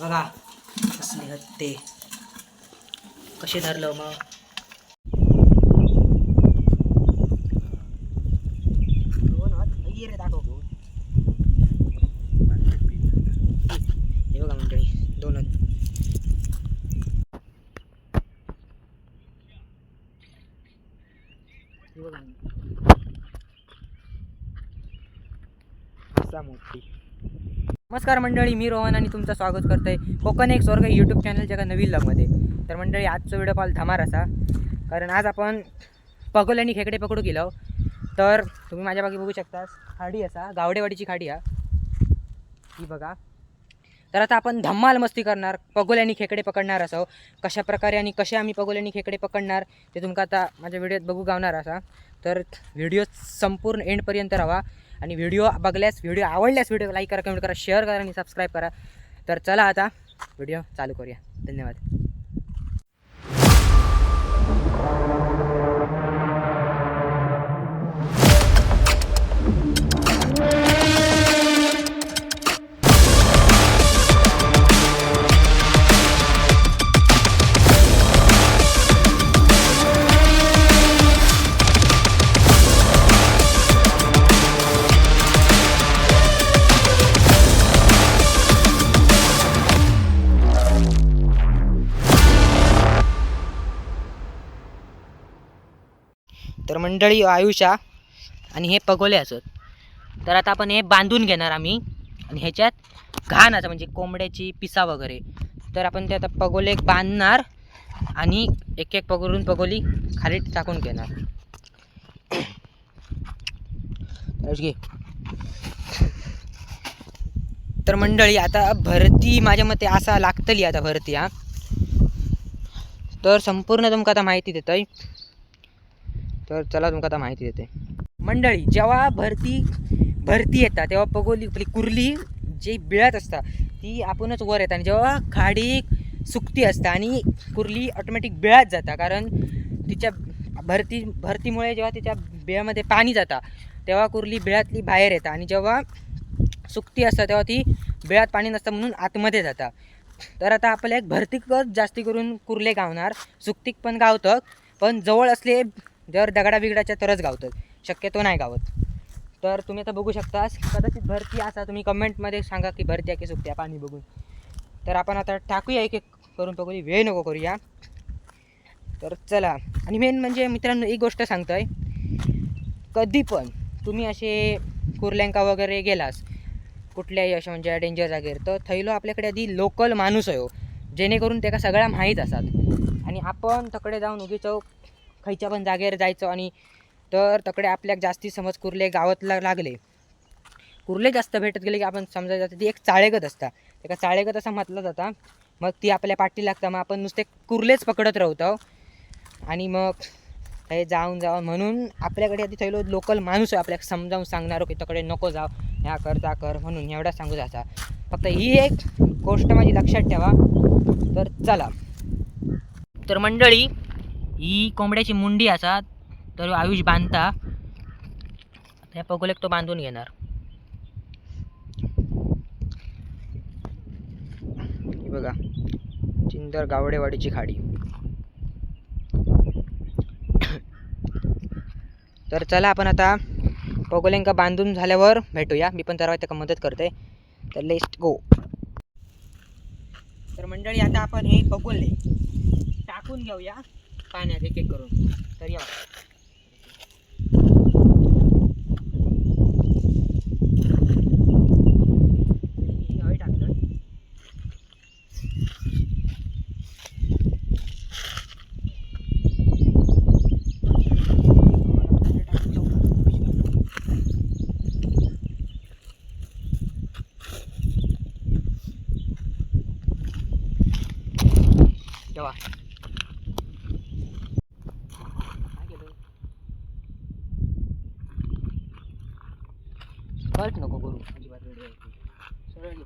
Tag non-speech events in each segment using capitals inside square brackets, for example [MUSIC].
बघा कसले हत्ते कसे धरलं मग? दोन हात आई रे दाखव हे बघा मंडळी दोन हात बघा. असा मोठी. नमस्कार मंडळी मी रोहन आणि तुमचं स्वागत करतोय कोकण एक स्वर्ग यूट्यूब चॅनलच्या एका नवीन लगमध्ये तर मंडळी आजचा व्हिडिओ कॉल धमार असा. कारण आज आपण पगोल आणि खेकडे पकडू गेलो तर तुम्ही माझ्या बाकी बघू शकता खाडी असा गावडेवाडीची खाडी हा. ही बघा. तर आता आपण धम्माल मस्ती करणार पगोल आणि खेकडे पकडणार असो. कशा प्रकारे आणि कसे आम्ही पगोल आणि खेकडे पकडणार ते तुमका आता माझ्या व्हिडिओत बघू गावणार असा. तर व्हिडिओ संपूर्ण एंडपर्यंत राहा. आणि व्हिडिओ बघल्यास व्हिडिओ आवडल्यास व्हिडिओ लाईक करा कमेंट करा शेअर करा आणि सबस्क्राईब करा. तर चला आता व्हिडिओ चालू करूया. धन्यवाद. मंडळी आयुषा आणि हे पगोले असत. तर आता आपण हे बांधून घेणार आम्ही. आणि ह्याच्यात घाण असं म्हणजे कोंबड्याची पिसा वगैरे. तर आपण ते आता पगोले बांधणार आणि एक एक पगोरून पगोली खाली टाकून घेणार. [COUGHS] तर घे तर मंडळी आता भरती माझ्या मते असा लागतली आता भरती हा. तर संपूर्ण तुमका आता माहिती देतोय. तर चला तुमका आता माहिती देते. मंडळी जेव्हा भरती भरती येतात तेव्हा पगोली आपली कुर्ली जी बिळात असता ती आपणच वर येतात. आणि जेव्हा खाडी सुकती असता आणि कुर्ली ऑटोमॅटिक बिळात जाता कारण तिच्या भरती भरतीमुळे जेव्हा तिच्या बिळामध्ये पाणी जाता तेव्हा कुर्ली बिळातली बाहेर येतात. आणि जेव्हा सुकती असता तेव्हा ती बिळात पाणी नसतं म्हणून आतमध्ये जाता तर आता आपल्या एक भरतीकच जास्ती करून कुर्ले गावणार. सुकतीक पण गावतं पण जवळ असले जर दगडा बिगडाच्या तरच गावतात शक्यतो नाही गावत. तर तुम्ही आता बघू शकता कदाचित भरती असा तुम्ही कमेंटमध्ये सांगा की भरती आहे की सुकत्या पाणी बघून. तर आपण आता टाकूया एक एक करून बघूया वेळ नको करूया. तर चला आणि मेन म्हणजे मित्रांनो एक गोष्ट सांगतोय. कधी पण तुम्ही असे कुर्ल्यांका वगैरे गेलास कुठल्याही अशा म्हणजे डेंजर जागेर तर थैलो आपल्याकडे आधी लोकल माणूस आहे हो जेणेकरून त्याका सगळ्या माहीत असतात. आणि आपण तकडे जाऊन उगीच खयच्या पण जागेवर जायचं आणि तर तकडे आपल्याक जास्ती समज कुर्ले गावातला लागले. कुर्ले जास्त भेटत गेले की आपण समजा जातं ती एक चाळेगत असता. एका चाळेगत असा म्हटलं जाता. मग ती आपल्या पाठी लागता. मग आपण नुसते कुर्लेच पकडत राहतो. आणि मग हे जाऊन जाऊन म्हणून आपल्याकडे आधी थैलो लोकल माणूस आहे. आपल्याला समजावून सांगणार हो की तकडे नको जाव ह्या कर त्या कर म्हणून एवढा सांगू जाता. फक्त ही एक गोष्ट माझी लक्षात ठेवा. तर चला. तर मंडळी ही कोंबड्याची मुंडी असा तर आयुष बांधता. त्या पगोलेक तो बांधून घेणार. बघा चिंदर गावडेवाडीची खाडी. तर चला आपण आता पगोलेंका बांधून झाल्यावर भेटूया. मी पण तर त्याला मदत करते. तर लेस्ट गो तर मंडळी आता आपण हे पगोले टाकून घेऊया. पाण्यात एक एक करून. तर या हवे टाकलं जेव्हा काय केलं कट नको करू अजिबात वेळ द्यायची. सरळ घे.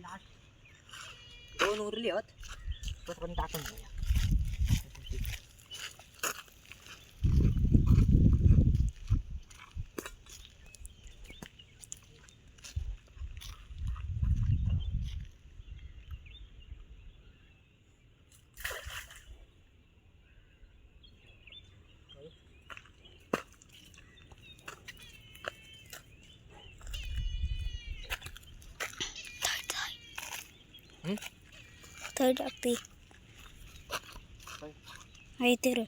लास्ट दोन उरली आहेत तो पण टाकून घेऊया थंय टाकते आहे ते र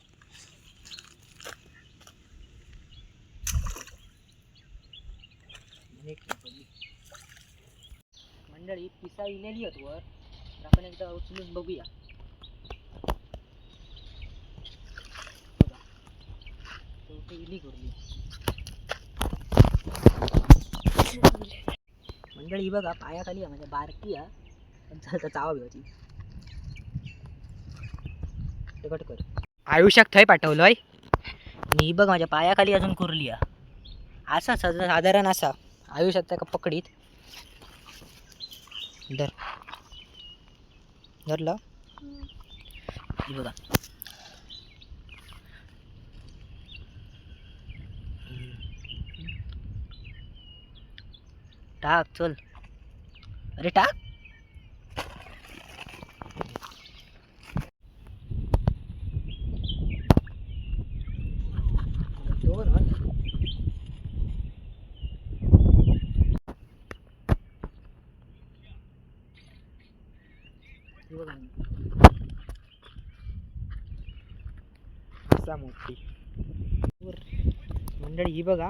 मंडळी पिसा इलेली आहेत वर आपण एकदा उचलून बघूया इली मंडळी बघा पायाखाली आहे म्हणजे बारकी आहे पण चालता चावा भिवाची कट कर. आयुष्यात थंय पाठवलंय. आणि ही बघ माझ्या पायाखाली अजून कुरली आहे असा साधारण असा. आयुष्यात त्या पकडीत धर. धरलं? बघा. टाक चल. अरे टाक दोन हं. ही बघा असा मोठी वर. मंडळी ही बघा.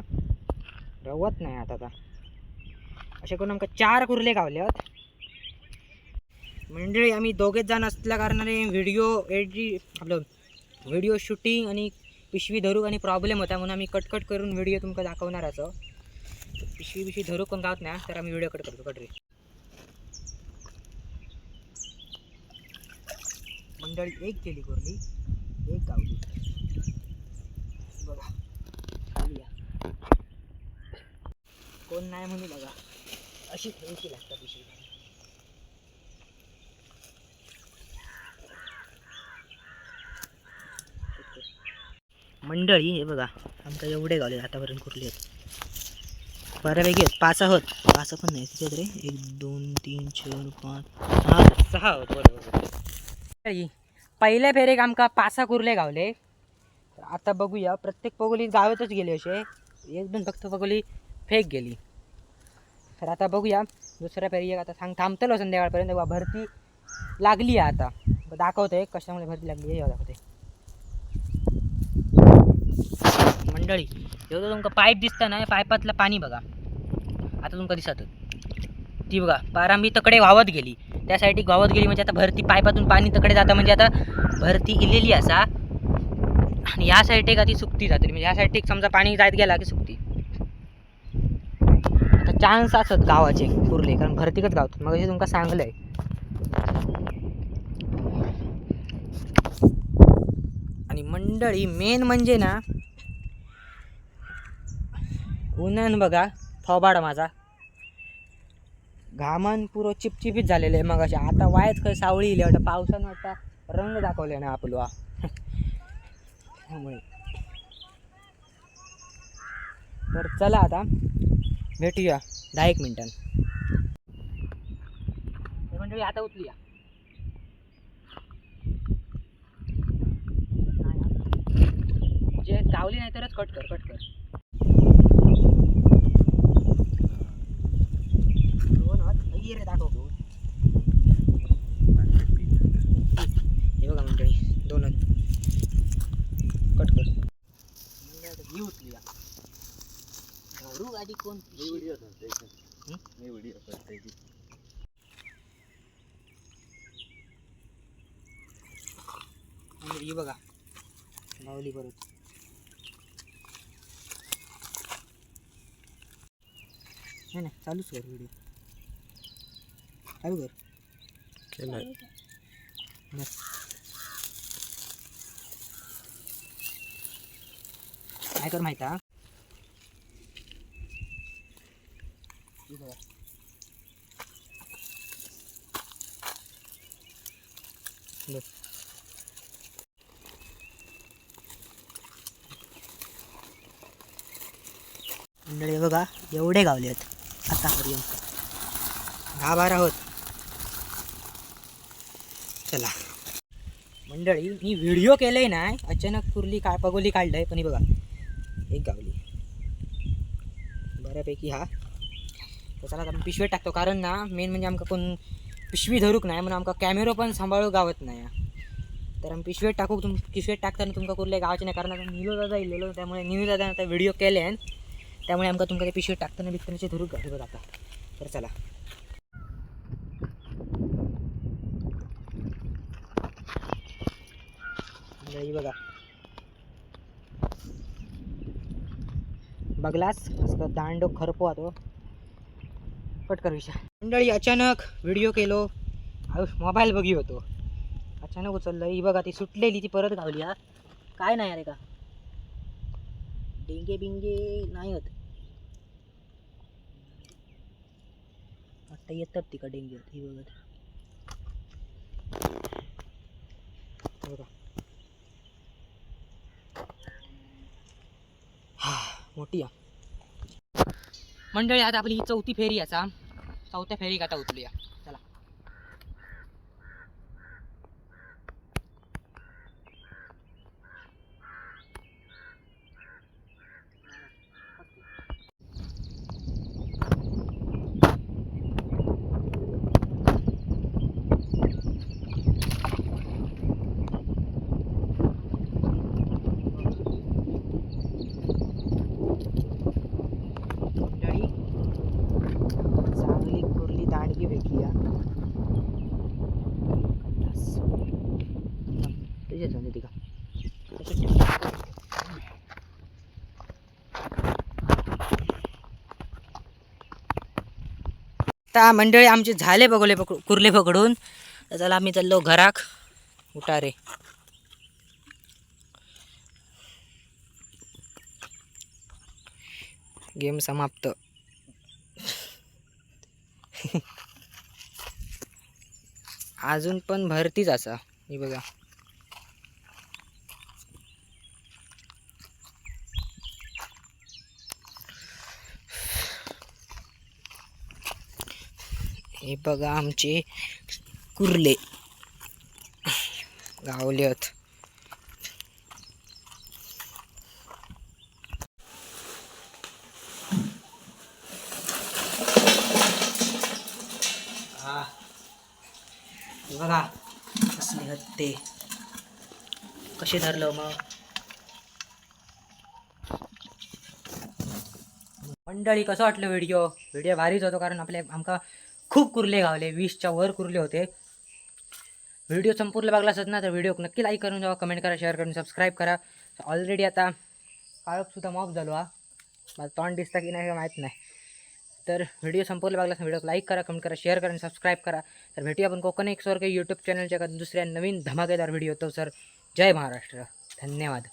रवत नाही आता आता. असे करून आमकां चार कुर्ले गावल्यात मंडळी आम्ही दोघेच जण असल्या कारणाने व्हिडिओ एडिट आपलं व्हिडिओ शूटिंग आणि पिशवी धरूक आणि प्रॉब्लेम होता म्हणून आम्ही कटकट करून व्हिडिओ तुमका दाखवणार असं पिशवी पिशवी धरूक पण गावत नाही तर आम्ही व्हिडिओ कट करतो कट रे. मंडळी एक केली कोरली एक गावली. बघा. कोण नाही म्हणू बघा. अशी लागतात पिशवी मंडळी हे बघा. आमका एवढे गावले आतापर्यंत कुठले आहेत? बऱ्यापैकी आहेत. पाच आहोत. पाच पण नाही तिच्यात रे एक दोन तीन चार पाच सहा. सहा आहोत. बरोबर पहिल्या फेरेक आमका पासा कुर्ले गावले? तर आता बघूया. प्रत्येक पगोली गावातच गेली असे. एक दोन फक्त पगोली फेक गेली. तर आता बघूया. दुसऱ्या फेरी एक आता सांग थांबतलो संध्याकाळपर्यंत. बघा भरती लागली आहे आता. दाखवते कशामुळे भरती लागली आहे दाखवते मंडळी एवढं तुमका पाईप दिसता ना पाईपातलं पाणी बघा. आता तुमका दिसत. ती बघा पारांबी तकडे वावत गेली. त्या साईडची गेली म्हणजे आता भरती पाईपातून पाणी तकडे जातं. म्हणजे आता भरती इलेली असा. आणि या साईड एक आधी सुकती जाते म्हणजे या साईड समजा पाणी जायत गेला की सुकती. आता चान्स असत गावाचे कुर्ले कारण भरतीकच गावतात. मग तुमका सांगलंय. आणि मंडळी मेन म्हणजे ना उन्हान बघा थोबाड माझा. घामान पुरो चिपचिपीत झालेलं आहे मग आता वायच खरं सावळी इले. वाटतं पावसानं वाटतं रंग दाखवले ना आपलो. त्यामुळे. तर चला आता भेटूया दहा एक मिनिटां म्हणजे आता उठली जे गावली नाही तरच कट कर कट कर. दोन रे दाखव भाऊ. हे बघा मंडळी दोन हात कट कर मंडळी आता ही उचली या. गाडी कोण हं? ही बघा. गावली परत. नाही नाही चालूच कर व्हिडिओ. चालू कर. काय कर माहिती हा हे बघा. बघ. मंडळी बघा एवढे गावले आहेत. आतापर्यंत दहा बारा होत. चला. मंडळी मी व्हिडिओ केलंय ना अचानक कुर्ली का पगोली काढलंय पण बघा एक गावली. बऱ्यापैकी हा. तर चला आता आपण पिशवेत टाकतो कारण ना मेन म्हणजे आमका कोण पिशवी धरूक नाही म्हणून आमका कॅमेरो पण सांभाळूक गावत नाही. तर आम्ही पिशवेत टाकू तुम पिशवेत टाकताना तुमका कुर्ले गावचे नाही कारण आता निलो दादा इलेलो त्यामुळे निलो दादा आता व्हिडिओ केले त्यामुळे आमका तुमका ते पिशवेत टाकताना बिकतानाचे धरूक गावते बघा आता. तर चला. बघा. बघलास? असं दांडो खरपो हो. तो कट कर विषय मंडळी अचानक व्हिडिओ केलो. आयुष मोबाईल बघी होतो. अचानक उचललं. ही बघा ती सुटलेली ती परत गावली हा काय नाही अरे का? डेंगे बिंगे नाही होत. आता येतात तिका डेंगे. होत ही बघत बघा. हा मोठी आहे. मंडळी आता आपली ही चौथी फेरी असा चौथ्या फेरीक आता उतरूया चला मंडळी चांगली कुर्ली दांडगी भेटली या तुझ्याच म्हणजे ती का तशीच ठेव. आता मंडळी आमचे झाले बघले पकडू कुर्ले पकडून. तर चला आम्ही चाललो घराक. उठारे गेम समाप्त. [LAUGHS] अजून पण भरतीच असा ही बघा. हे बघा आमचे कुर्ले. गावलेत हा. बघा कसले हत्ते कसे धरलं मग? मंडळी कसं वाटलं व्हिडिओ व्हिडिओ भारीच होतो कारण आपले आमका खूप कुर्ले गावले वीसच्या वर कुर्ले होते. व्हिडिओ संपूर्ण बघला असत ना तर व्हिडिओ नक्की लाईक करून जावा कमेंट करा शेअर करून सबस्क्राईब करा. ऑलरेडी आता काळोखसुद्धा मॉफ झालो हा. मला तोंड दिसता की नाही हे माहीत नाही. तर व्हिडिओ संपूर्ण बघला व्हिडिओ लाईक करा कमेंट करा शेअर करा आणि सबस्क्राईब करा. तर भेटूया आपण कोकण एक स्वर यूट्यूब चॅनलच्या दुसऱ्या नवीन धमाकेदार व्हिडिओ तो सर जय महाराष्ट्र. धन्यवाद.